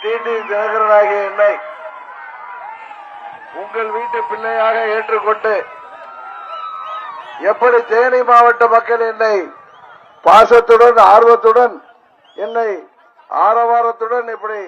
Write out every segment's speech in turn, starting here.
DD தினகரனாகிய என்னை உங்கள் வீட்டு பிள்ளையாக ஏற்றுக்கொண்டு எப்படி தேனி மாவட்ட மக்கள் என்னை பாசத்துடன் ஆர்வத்துடன் என்னை ஆரவாரத்துடன் இப்படி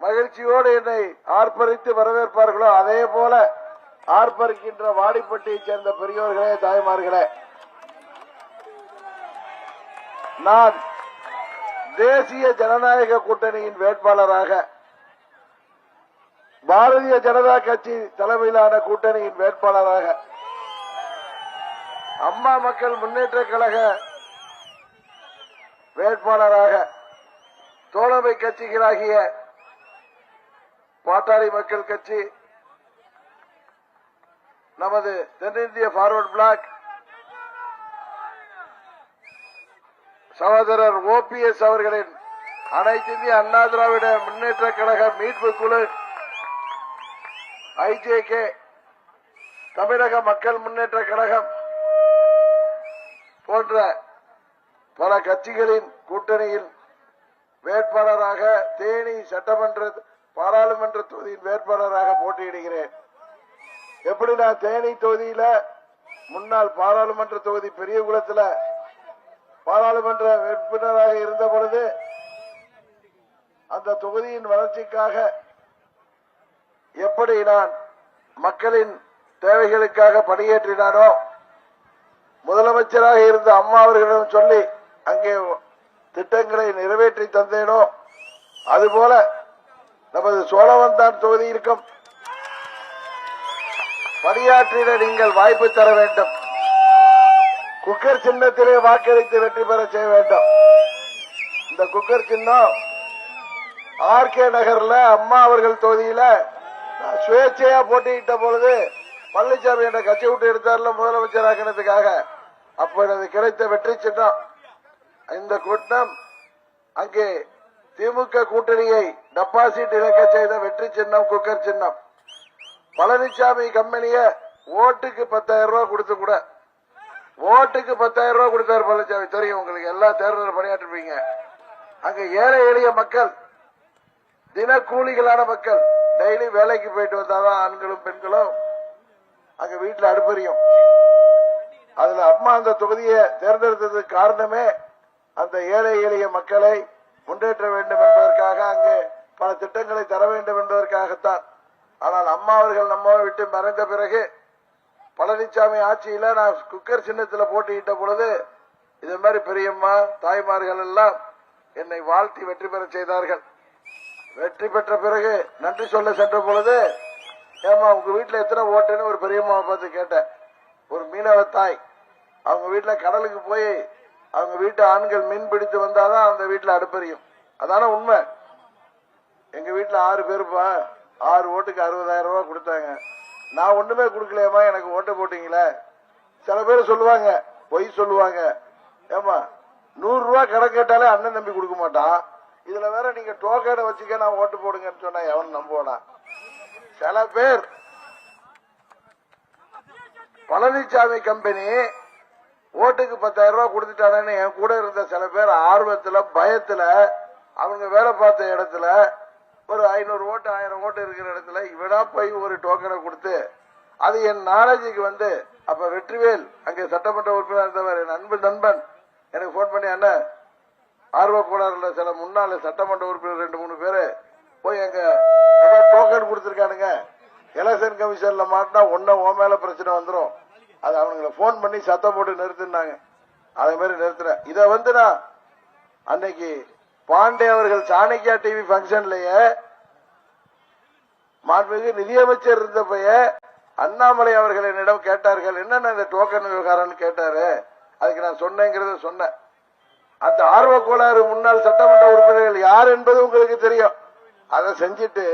மகிழ்ச்சியோடு என்னை ஆர்ப்பரித்து வரவேற்பார்களோ அதே போல ஆர்ப்பரிக்கின்ற வாடிப்பட்டியைச் சேர்ந்த பெரியோர்களே தாய்மார்களே நான் தேசிய ஜனநாயக கூட்டணியின் வேட்பாளராக பாரதிய ஜனதா கட்சி தலைமையிலான கூட்டணியின் வேட்பாளராக அம்மா மக்கள் முன்னேற்ற கழக வேட்பாளராக தோழமை கட்சிகளாகிய பாட்டாளி மக்கள் கட்சி நமது தென்னிந்திய ஃபார்வர்ட் பிளாக் சகோதரர் ஓபிஎஸ் அவர்களின் அனைத்து இந்திய அண்ணா திராவிட முன்னேற்ற கழக மீட்பு குழு ஐஜேகே தமிழக மக்கள் முன்னேற்ற கழகம் போன்ற பல கட்சிகளின் கூட்டணியில் வேட்பாளராக தேனி சட்டமன்ற பாராளுமன்ற தொகுதியின் வேட்பாளராக போட்டியிடுகிறேன். எப்படி நான் தேனி தொகுதியில முன்னாள் பாராளுமன்ற தொகுதி பெரியகுளத்தில் பாராளுமன்ற உறுப்பினராக இருந்த பொழுது அந்த தொகுதியின் வளர்ச்சிக்காக எப்படி நான் மக்களின் தேவைகளுக்காக பணியேற்றினானோ முதலமைச்சராக இருந்த அம்மா அவர்களிடம் சொல்லி அங்கே திட்டங்களை நிறைவேற்றி தந்தேனோ அதுபோல நமது சோழவந்தான் தொகுதியிற்கும் பணியாற்றிட நீங்கள் வாய்ப்பு தர வேண்டும். குக்கர் சின்னத்திலே வாக்களித்து வெற்றி பெற செய்ய வேண்டும். இந்த குக்கர் சின்னம் ஆர்கே நகர்ல அம்மா அவர்கள் தொகுதியில நான் சுயேட்சையா போட்டியிட்ட பொழுது பழனிசாமி என்ற கட்சி விட்டு எடுத்தார்ல முதலமைச்சர் அப்ப எனக்கு கிடைத்த வெற்றி சின்னம். இந்த கூட்டம் அங்கே திமுக கூட்டணியை டெபாசிட் இழக்க செய்த வெற்றி சின்னம் குக்கர் சின்னம். பழனிசாமி கம்பெனிய ஓட்டுக்கு பத்தாயிரம் ரூபாய் கொடுத்து கூட ஓட்டுக்கு பத்தாயிரம் ரூபாய் கொடுத்தாரு பழனிசாமி. தெரியும் உங்களுக்கு. எல்லா தேர்தலில் பணியாற்றிருப்பீங்க. அங்க ஏழை எளிய மக்கள் தினக்கூலிகளான மக்கள் டெய்லி வேலைக்கு போயிட்டு வந்தாதான் ஆண்களும் பெண்களும் அங்க வீட்டுல அடுப்பறியும். அதுல அம்மா அந்த தொகுதியை தேர்ந்தெடுத்ததுக்கு காரணமே அந்த ஏழை எளிய மக்களை முன்னேற்ற வேண்டும் என்பதற்காக அங்கே பல திட்டங்களை தர வேண்டும் என்பதற்காகத்தான். ஆனால் அம்மா அவர்கள் நம்ம விட்டு மறைந்த பிறகு பழனிசாமி ஆட்சியில நான் குக்கர் சின்னத்துல போட்டியிட்ட பொழுது இது மாதிரி பெரியம்மா தாய்மார்கள் எல்லாம் என்னை வாழ்த்தி வெற்றி பெற செய்தார்கள். வெற்றி பெற்ற பிறகு நன்றி சொல்ல சென்ற பொழுது ஏமா உங்க வீட்டுல எத்தனை ஓட்டுன்னு ஒரு பெரியம்மாவை பார்த்து கேட்டேன். ஒரு மீனவ தாய். அவங்க வீட்டுல கடலுக்கு போய் அவங்க வீட்டு ஆண்கள் மீன் பிடித்து வந்தாதான் அந்த வீட்டுல அடுப்பறியும் அதான உண்மை? எங்க வீட்டுல ஆறு பேருப்பா ஆறு ஓட்டுக்கு அறுபதாயிரம் ரூபாய் கொடுத்தாங்க. நான் ஒண்ணுமே கொடுக்கலையம்மா எனக்கு ஓட்டு போட்டீங்களே. சில பேர் சொல்லுவாங்க பொய் சொல்லுவாங்க. ஏமா நூறு ரூபாய் கடை கேட்டாலே அண்ணன் நம்பி கொடுக்க மாட்டான். இதுல வேற நீங்க டோக்கனை வச்சுக்க நான் ஓட்டு போடுங்கன்னு சொன்னா எவன் நம்புவானா? சில பேர். பழனிசாமி கம்பெனி ஓட்டுக்கு பத்தாயிரம் ரூபாய் கொடுத்துட்டானேன்னு என் கூட இருந்த சில பேர் ஆர்வத்துல பயத்துல அவங்க வேலை பார்த்த இடத்துல ஒரு ஐநூறு ஓட்டு ஆயிரம் ஓட்டு இருக்கிற இடத்துல இவனா போய் ஒரு டோக்கனை கொடுத்து அது என் நாலேஜுக்கு வந்து அப்ப வெற்றிவேல் அங்கே சட்டமன்ற உறுப்பினர் இருந்தவர் என் அன்பு நண்பன் எனக்கு போன் பண்ணி அண்ணன் ஆர்வ கோளாறுல சில முன்னாள் சட்டமன்ற உறுப்பினர் ரெண்டு மூணு பேரு போய் எங்க டோக்கன் கொடுத்துருக்கானுங்க. எலெக்ஷன் கமிஷன்ல மாட்டினா ஒன்ன ஓ மேல பிரச்சனை வந்துடும் அது அவனுங்களை போன் பண்ணி சத்தம் போட்டு நிறுத்தினாங்க. அதே மாதிரி நிறுத்துறேன் இதை வந்து நான் அன்னைக்கு பாண்டே அவர்கள் சாணக்கியா டிவி பங்கன்லயே மாண்புமிகு நிதியமைச்சர் இருந்தப்பய அண்ணாமலை அவர்கள் என்னிடம் கேட்டார்கள். என்னென்ன இந்த டோக்கன் விவகாரம்னு கேட்டாரு. அதுக்கு நான் சொன்னேங்கிறத சொன்னேன். அந்த ஆர்வ கோளாறு முன்னாள் சட்டமன்ற உறுப்பினர்கள் யார் என்பது உங்களுக்கு தெரியும். அதை செஞ்சுட்டு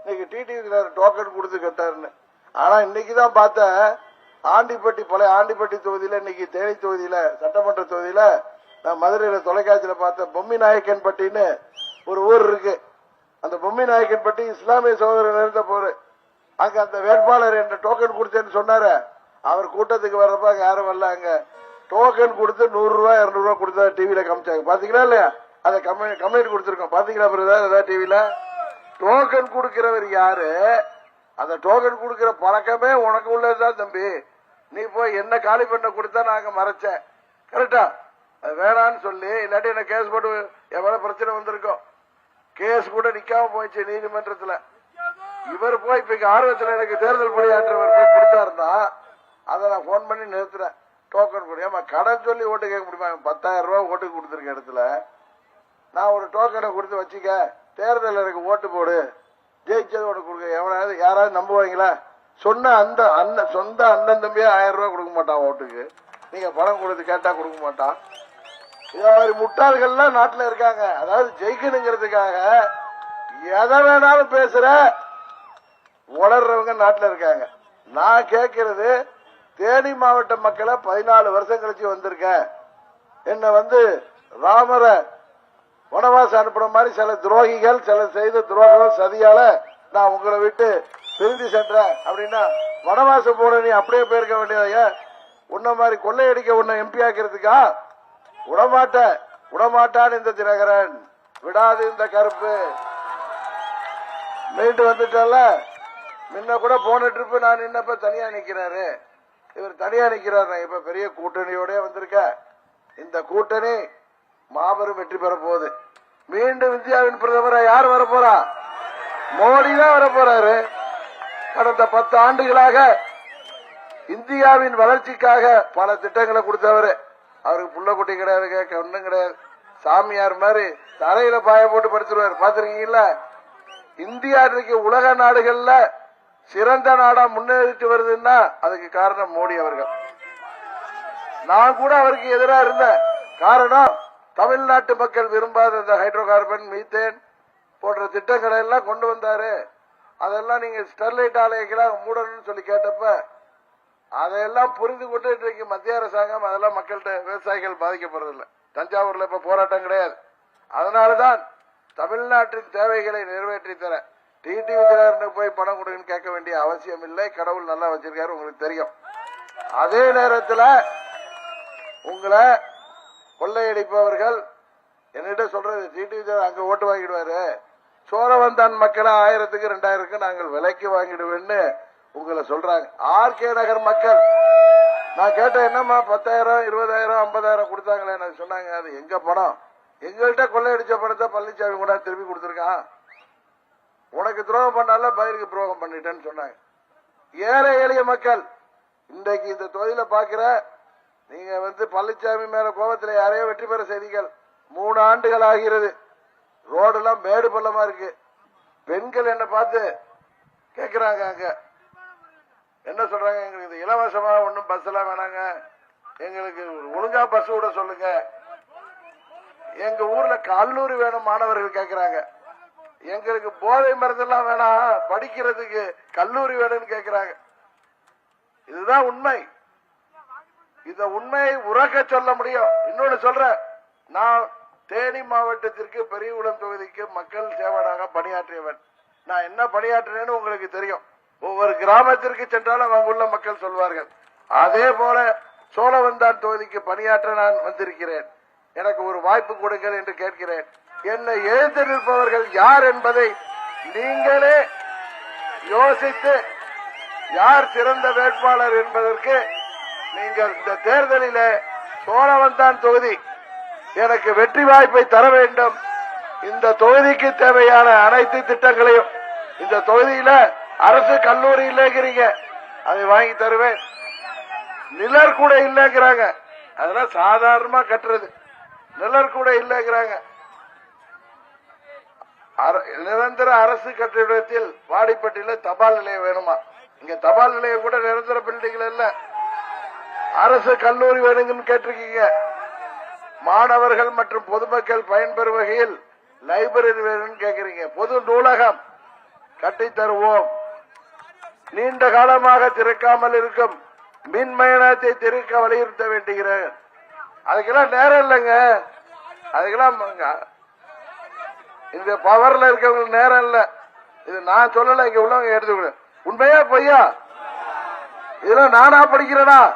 இன்னைக்கு டிடிவி டோக்கன் கொடுத்து கேட்டாருன்னு. ஆனா இன்னைக்கு தான் பார்த்தேன் ஆண்டிப்பட்டி பழைய ஆண்டிப்பட்டி தொகுதியில இன்னைக்கு தேனி தொகுதியில சட்டமன்ற தொகுதியில நான் மதுரையில தொலைக்காட்சியில பார்த்தேன் பொம்மி நாயக்கன் பட்டின்னு ஒரு ஊர் இருக்கு. அந்த பொம்மி நாயக்கன் பட்டி இஸ்லாமிய சகோதரர் இருந்த போரு. அங்க அந்த வேட்பாளர் என்ன டோக்கன் கொடுத்தேன்னு சொன்னாரு. அவர் கூட்டத்துக்கு வர்றப்ப அங்க யாரும் வரல அங்க. டோக்கன் கொடுத்து நூறு ரூபாய் இருநூறு ரூபாய் கொடுத்தா டிவியில காமிச்சாங்க. பாத்தீங்களா இல்லையா? அதை கம்ப்ளைண்ட் கொடுத்துருக்கோம். பாத்தீங்களா பிரதர் ஏதாவது டிவியில டோக்கன் கொடுக்கிறவர் யாரு? அந்த டோக்கன் கொடுக்கிற பழக்கமே உனக்கு உள்ளதுதான் தம்பி. நீ போய் என்ன காலி பண்ண கொடுத்தா நாங்க மறைச்சேன். கரெக்டா வேணான்னு சொல்லி இல்லாட்டி என்ன கேஸ் போட்டு எவ்வளவு பிரச்சனை வந்திருக்கோம் கேஸ் கூட நிக்காம போயிடுச்சு நீதிமன்றத்துல. இவர் போய் இப்ப ஆர்வத்தில் எனக்கு தேர்தல் பணியாற்றவர் போய் கொடுத்தாருன்னா அதை நான் போன் பண்ணி நிறுத்துறேன். டோக்கன் கொடு ஏமா கடன் சொல்லி ஓட்டு கேட்க முடியுமா? பத்தாயிரம் ரூபாய் ஓட்டுக்கு கொடுத்துருக்க இடத்துல. நான் ஒரு டோக்கனை கொடுத்து வச்சுக்க. தேர்தல் எனக்கு ஓட்டு போடு. ஜெயிச்சது ஓட்டு கொடுக்க. எவனாவது யாராவது நம்புவாங்களா? சொன்ன அந்த அண்ணன் சொந்த அண்ணன் தம்பியே ஆயிரம் ரூபாய் கொடுக்க மாட்டான் ஓட்டுக்கு. நீங்க பணம் கொடுத்து கேட்டா கொடுக்க மாட்டான். இதே மாதிரி முட்டாள்கள்லாம் நாட்டுல இருக்காங்க. அதாவது ஜெயிக்கணுங்கிறதுக்காக எதை வேணாலும் பேசுற உளர்றவங்க நாட்டுல இருக்காங்க. நான் கேட்கறது தேனி மாவட்ட மக்களை பதினாலு வருஷம் கழிச்சு வந்திருக்கேன். என்ன வந்து ராமர வனவாசம் அனுப்புற மாதிரி சில துரோகிகள் சில செய்த துரோகம் சதியால நான் உங்களை விட்டு பிரிந்து சென்றேன். அப்படின்னா வனவாசம் போன நீ அப்படியே போயிருக்க வேண்டியதையா உன்ன மாதிரி கொள்ளையடிக்க உன்னை எம்பி ஆக்கிறதுக்கா? விடமாட்ட விடமாட்டான் இந்த தினகரன். விடாது இந்த கருப்பு. மீண்டு வந்துட்டல முன்ன கூட போன ட்ரிப்பு நான் நின்னப்ப தனியா நிக்கிறாரு. இவர் தனியா நிக்கிறாரு. நான் இப்ப பெரிய கூட்டணியோட வந்திருக்க இந்த கூட்டணி மாபெரும் வெற்றி பெற போகுது. மீண்டும் இந்தியாவின் பிரதமரா யார் வரப்போறா? மோடி தான் வரப்போறாரு. கடந்த பத்து ஆண்டுகளாக இந்தியாவின் வளர்ச்சிக்காக பல திட்டங்களை கொடுத்தவரு. அவருக்கு புள்ள குட்டி கிடையாது ஒண்ணும் கிடையாது. சாமியார் மாதிரி தரையில பாய போட்டு படுத்துருவாரு. பாத்திருக்கீங்களா இந்தியா இன்னைக்கு உலக நாடுகள்ல சிறந்த நாடா முன்னேறிட்டு வருதுன்னா அதுக்கு காரணம் மோடி அவர்கள். நான் கூட அவருக்கு எதிராக இருந்தேன். காரணம் தமிழ்நாட்டு மக்கள் விரும்பாத இந்த ஹைட்ரோ கார்பன் மீத்தேன் போன்ற திட்டங்களை எல்லாம் கொண்டு வந்தாரு. அதெல்லாம் நீங்க ஸ்டெர்லைட் ஆலையெல்லாம் மூடணும்னு சொல்லி கேட்டப்ப அதையெல்லாம் புரிந்து கொண்டு இன்றைக்கு மத்திய அரசாங்கம் அதெல்லாம் மக்கள்கிட்ட விவசாயிகள் பாதிக்கப்படுறதில்லை. தஞ்சாவூர்ல இப்ப போராட்டம் கிடையாது. அதனாலதான் தமிழ்நாட்டின் தேவைகளை நிறைவேற்றி தர டிடி விஜயகாரனுக்கு போய் பணம் கொடுங்கன்னு கேட்க வேண்டிய அவசியம் இல்லை. கடவுள் நல்லா வச்சிருக்காரு உங்களுக்கு தெரியும். அதே நேரத்தில் உங்களை கொள்ளையடிப்பவர்கள் என்னிட்ட சொல்றது டிடி விஜயகாரன் அங்க ஓட்டு வாங்கிடுவாரு. சோழவந்தான் மக்களை ஆயிரத்துக்கு ரெண்டாயிரத்துக்கு நாங்கள் விலைக்கு வாங்கிடுவேன்னு உங்களை சொல்றாங்க. ஆர்கே நகர் மக்கள் நான் கேட்டேன் என்னம்மா பத்தாயிரம் இருபதாயிரம் ஐம்பதாயிரம் கொடுத்தாங்களே எனக்கு சொன்னாங்க. அது எங்க பணம்? எங்கள்கிட்ட கொள்ளையடிச்ச பணத்தை பழனிசாமி கூட திருப்பி கொடுத்துருக்கான். உனக்கு துரோகம் பண்ணால பயிருக்கு துரோகம் பண்ணிட்டேன்னு சொன்னாங்க. ஏழை எளிய மக்கள் இன்றைக்கு இந்த தொழில பாக்குற நீங்க வந்து பழனிசாமி மேல கோபத்துல யாரையோ வெற்றி பெற செய்திகள் மூணு ஆண்டுகள் ஆகிறது. ரோடெல்லாம் மேடு பள்ளமா இருக்கு. பெண்கள் என்ன பார்த்து கேக்குறாங்க அங்க. என்ன சொல்றாங்க? எங்களுக்கு இது இலவசமா ஒன்றும் பஸ் எல்லாம் வேணாங்க. எங்களுக்கு ஒழுங்கா பஸ் விட சொல்லுங்க. எங்க ஊர்ல கல்லூரி வேணும் மாணவர்கள் கேக்குறாங்க. எங்களுக்கு போதை மருந்தெல்லாம் வேணாம். படிக்கிறதுக்கு கல்லூரி வேணும்னு கேக்குறாங்க. இதுதான் உண்மை. இந்த உண்மையை உறக்க சொல்ல முடியும். இன்னொன்னு சொல்றேன். நான் தேனி மாவட்டத்திற்கு பெரியகுளம் தொகுதிக்கு மக்கள் சேவனாக பணியாற்றியவன். நான் என்ன பணியாற்றினேன்னு உங்களுக்கு தெரியும். ஒவ்வொரு கிராமத்திற்கு சென்றாலும் அங்குள்ள மக்கள் சொல்வார்கள். அதே போல சோழவந்தான் தொகுதிக்கு பணியாற்ற நான் வந்திருக்கிறேன். எனக்கு ஒரு வாய்ப்பு கொடுங்கள் என்று கேட்கிறேன். என்னை எழுத்து நிற்பவர்கள் யார் என்பதை நீங்களே யோசித்து யார் சிறந்த வேட்பாளர் என்பதற்கு நீங்கள் இந்த தேர்தலிலே சோழவந்தான் தொகுதி. எனக்கு வெற்றி வாய்ப்பை தர வேண்டும். இந்த தொகுதிக்கு தேவையான அனைத்து திட்டங்களையும் இந்த தொகுதியில அரசு கல்லூரி இல்லைங்கிறீங்க. அதை வாங்கி தருவேன். நிழற் கூட இல்லைங்கிறாங்க. அதெல்லாம் சாதாரணமா கட்டுறது. நிழற் கூட இல்லைங்கிறாங்க. அர- நிரந்தர அரசு கட்டிடத்தில் வாடிப்பட்டியில தபால் நிலையம் வேணுமா? இங்க தபால் நிலையம் கூட நிரந்தர பில்டிங்ல இல்ல. அரசு கல்லூரி வேணுங்கன்னு கேட்டிருக்கீங்க. மாணவர்கள் மற்றும் பொதுமக்கள் பயன்பெறும் வகையில் லைப்ரரி வேணும்னு கேக்குறீங்க. பொது நூலகம் கட்டித்தருவோம். நீண்ட காலமாக திறக்காமல் இருக்கும். மின் மயனத்தை திறக்க வலியுறுத்த வேண்டுகிறேன். அதுக்கெல்லாம் நேரம் இல்லைங்க. அதுக்கெல்லாம் இந்த பவர்ல இருக்கவங்களுக்கு நேரம் இல்லை. இது நான் சொல்லல இங்க உள்ளவங்க எடுத்துக்கிடு உண்மையா பொய்யா? இதெல்லாம் நானா படிக்கிறேனா?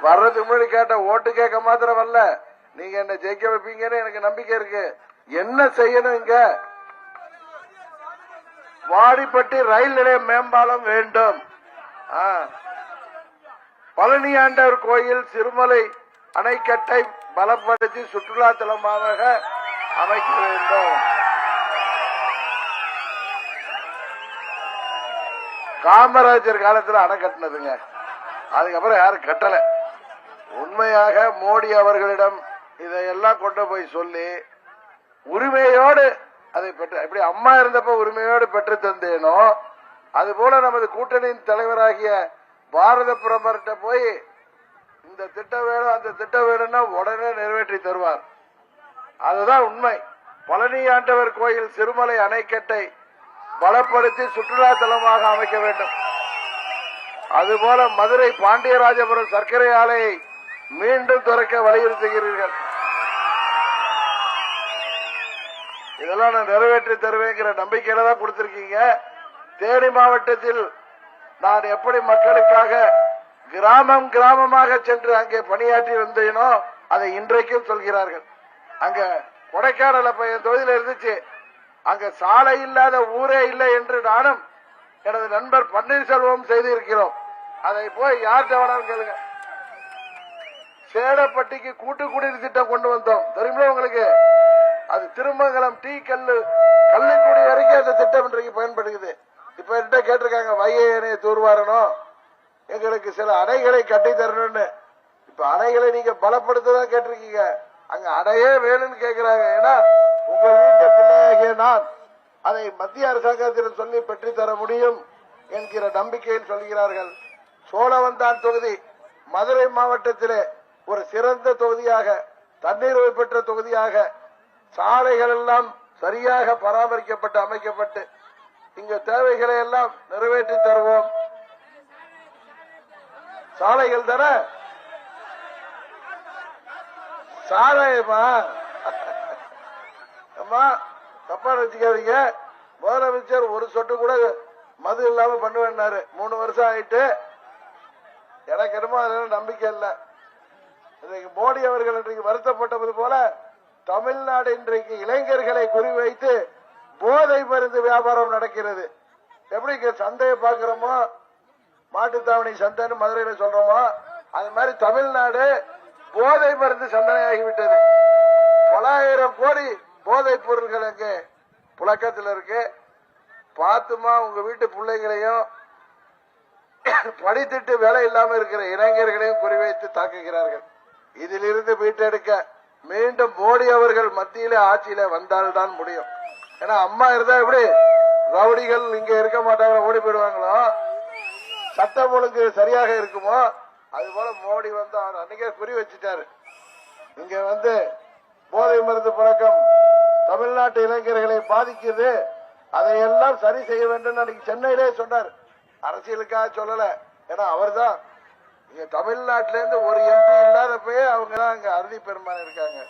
வர்றதுக்கு முன்னாடி கேட்ட ஓட்டு கேட்க மாத்திரம் வரல. நீங்க என்ன ஜெயிக்க வைப்பீங்கன்னு எனக்கு நம்பிக்கை இருக்கு. என்ன செய்யணும் இங்க? வாடிப்பட்டி ரயில் நிலைய மேம்பாலம் வேண்டும். பழனியாண்டவர் கோயில் சிறுமலை அணைக்கட்டை பலப்படுத்தி சுற்றுலா தலமாக அமைக்க வேண்டும். காமராஜர் காலத்தில் அணை கட்டினதுங்க. அதுக்கப்புறம் யாரும் கட்டல. உண்மையாக மோடி அவர்களிடம் இதையெல்லாம் கொண்டு போய் சொல்லி உரிமையோடு அதை பெற்று எப்படி அம்மா இருந்தப்ப உரிமையோடு பெற்று தந்தேனோ அது போல நமது கூட்டணியின் தலைவராகிய பாரத பிரமர்கிட்ட போய் இந்த திட்டம் வேணும் அந்த திட்டம் வேணும்னா உடனே நிறைவேற்றி தருவார். அதுதான் உண்மை. பழனி ஆண்டவர் கோயில் சிறுமலை அணைக்கட்டை பலப்படுத்தி சுற்றுலா தலமாக அமைக்க வேண்டும். அதுபோல மதுரை பாண்டியராஜபுரம் சர்க்கரை ஆலையை மீண்டும் திறக்க வலியுறுத்துகிறீர்கள். இதெல்லாம் நான் நிறைவேற்றி தருவேங்கிற நம்பிக்கையில தான் கொடுத்திருக்கீங்க. தேனி மாவட்டத்தில் நான் எப்படி மக்களுக்காக கிராமம் கிராமமாக சென்று அங்கே பணியாற்றி வந்தேனோ அதை இன்றைக்கும் சொல்கிறார்கள். அங்க கொடைக்கானல பையன் தொகுதியில் இருந்துச்சு. அங்க சாலை இல்லாத ஊரே இல்லை என்று நானும் எனது நண்பர் பன்னீர்செல்வம் செய்திருக்கிறோம். அதை போய் யார் வேணாலும் கேளுங்க. சேடப்பட்டிக்கு கூட்டு குடிநீர் திட்டம் கொண்டு வந்தோம். தெரியுமா உங்களுக்கு? அது திருமங்கலம் டீ கல்லு கள்ளிக்குடி வரைக்கும் அந்த திட்டம் இன்றைக்கு பயன்படுகிறது. இப்ப என்கிட்ட கேட்டிருக்காங்க வைகை தூர்வாரணும். எங்களுக்கு சில அணைகளை கட்டி தரணும்னு. இப்ப அணைகளை நீங்க பலப்படுத்ததான் கேட்டிருக்கீங்க. அங்க அணையே வேணும்னு கேக்குறாங்க. ஏன்னா உங்க வீட்டு பிள்ளையாகிய நான் அதை மத்திய அரசாங்கத்திடம் சொல்லி பெற்றுத்தர முடியும் என்கிற நம்பிக்கையில் சொல்கிறார்கள். சோழவந்தான் தொகுதி. மதுரை மாவட்டத்திலே ஒரு சிறந்த தொகுதியாக தண்ணீர் பெற்ற தொகுதியாக சாலைகள் எல்லாம் சரியாக பராமரிக்கப்பட்டு அமைக்கப்பட்டு இங்க தேவைகளை எல்லாம் நிறைவேற்றி தருவோம். சாலைகள் தானே? சாலையமா அம்மா. தப்பா வச்சுக்காதீங்க முதலமைச்சர் ஒரு சொட்டு கூட மது இல்லாம பண்ணுவேன்னாரு. மூணு வருஷம் ஆயிட்டு. எனக்கு என்னமோ அதுல நம்பிக்கை இல்லை. இன்னைக்கு மோடி அவர்கள் இன்றைக்கு வருத்தப்பட்டது போல தமிழ்நாடு இன்றைக்கு இளைஞர்களை குறிவைத்து போதை மருந்து வியாபாரம் நடக்கிறது. எப்படி சந்தையை பார்க்கிறோமோ? மாட்டுத்தாவணி சந்தைன்னு மதுரையில சொல்றோமோ? அது மாதிரி தமிழ்நாடு போதை மருந்து சந்தனையாகிவிட்டது பலாயிரம் கோடி போதைப் பொருள்கள் அங்கே புழக்கத்தில் இருக்கு. பார்த்துமா உங்க வீட்டு பிள்ளைகளையும் படித்துட்டு வேலை இல்லாம இருக்கிற இளைஞர்களையும் குறிவைத்து தாக்குகிறார்கள். இதிலிருந்து மீட்டெடுக்க மீண்டும் மோடி அவர்கள் மத்தியில ஆட்சியில வந்தால்தான் முடியும். ஏன்னா அம்மா இருந்தா எப்படி? ரவுடிகள் இங்க இருக்க மாட்டாங்க ஓடி போயிடுவாங்களோ? சட்டம் ஒழுங்கு சரியாக இருக்குமோ? அது போல மோடி வந்து அவர் அன்னைக்கே குறி வச்சுட்டாரு. இங்க வந்து போதை மருந்து பழக்கம் தமிழ்நாட்டு இளைஞர்களை பாதிக்குது. அதையெல்லாம் சரி செய்ய வேண்டும் அன்னைக்கு சென்னையிலே சொன்னார். அரசியலுக்காக சொல்லல. ஏன்னா அவர் தான் இங்க தமிழ்நாட்டில இருந்து ஒரு எம்பி இல்லாதப்பயே அவங்க தான் அங்க அறுதி பெருமான் இருக்காங்க.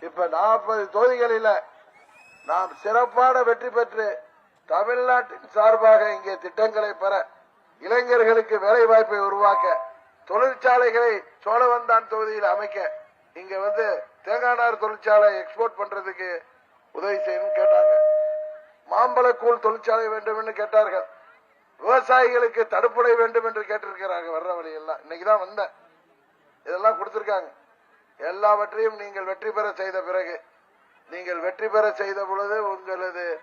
இப்ப நாற்பது தொகுதிகளில நாம் சிறப்பான வெற்றி பெற்று தமிழ்நாட்டின் சார்பாக இங்கே திட்டங்களை பெற இளைஞர்களுக்கு வேலை வாய்ப்பை உருவாக்க தொழிற்சாலைகளை சோழவந்தான் தொகுதியில் அமைக்க இங்க வந்து தேங்காய் தொழிற்சாலை எக்ஸ்போர்ட் பண்றதுக்கு உதவி செய்யணும்னு கேட்டாங்க. மாம்பழக்கூழ் தொழிற்சாலை வேண்டும் என்று கேட்டார்கள். விவசாயிகளுக்கு தடுப்புடை வேண்டும் என்று கேட்டிருக்கிறாங்க வர்ற வழியெல்லாம். இன்னைக்குதான் வந்தேன். இதெல்லாம் கொடுத்திருக்காங்க. எல்லாவற்றையும் நீங்கள் வெற்றி பெற செய்த பிறகு நீங்கள் வெற்றி பெற செய்த பொழுது உங்களது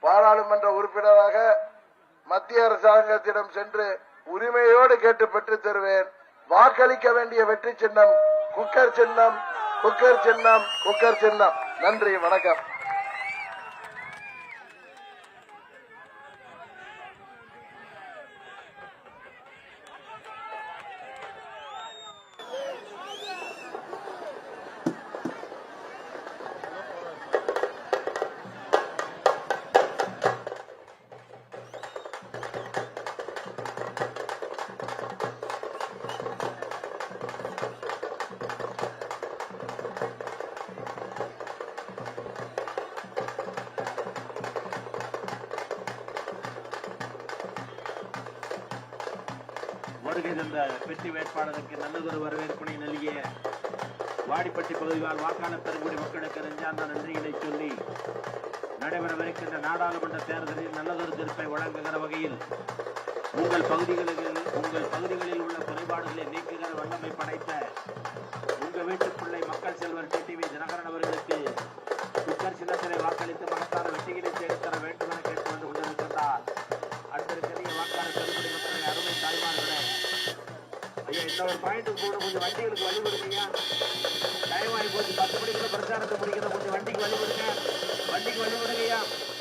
பாராளுமன்ற உறுப்பினராக மத்திய அரசாங்கத்திடம் சென்று உரிமையோடு கேட்டு பெற்றுத் தருவேன். வாக்களிக்க வேண்டிய வெற்றி சின்னம் குக்கர் சின்னம் குக்கர் சின்னம் குக்கர் சின்னம். நன்றி வணக்கம். வருகை தந்த வெற்றி வேட்பாளருக்கு நல்லதொரு வரவேற்பினை நல்கிய வாடிப்பட்டி பகுதியால் வாக்காளர் பெறக்கூடிய மக்களுக்கு நெஞ்சார்ந்த நன்றிகளை சொல்லி நடைபெறவிருக்கின்ற நாடாளுமன்ற தேர்தலில் நல்லதொரு தீர்ப்பை வழங்குகிற வகையில் உங்கள் பகுதிகளில் உங்கள் பகுதிகளில் உள்ள குறைபாடுகளை நீக்குகிற வல்லமை படைத்த உங்கள் வீட்டு பிள்ளை மக்கள் செல்வர் டிடிவி தினகரன் அவர்களுக்கு சின்னத்தினை வாக்களித்து மகத்தான வெற்றிகளை தேடித் வேண்டும். இந்த ஒரு பாயிண்ட்டுக்கு கூட கொஞ்சம் வண்டிகளுக்கு வழி கொடுங்க. டைம் ஆகி போச்சு பத்து மணிக்குள்ள பிரச்சாரத்தை முடிக்கிற கொஞ்சம் வண்டிக்கு வழி கொடுங்க. வண்டிக்கு வழி கொடுங்க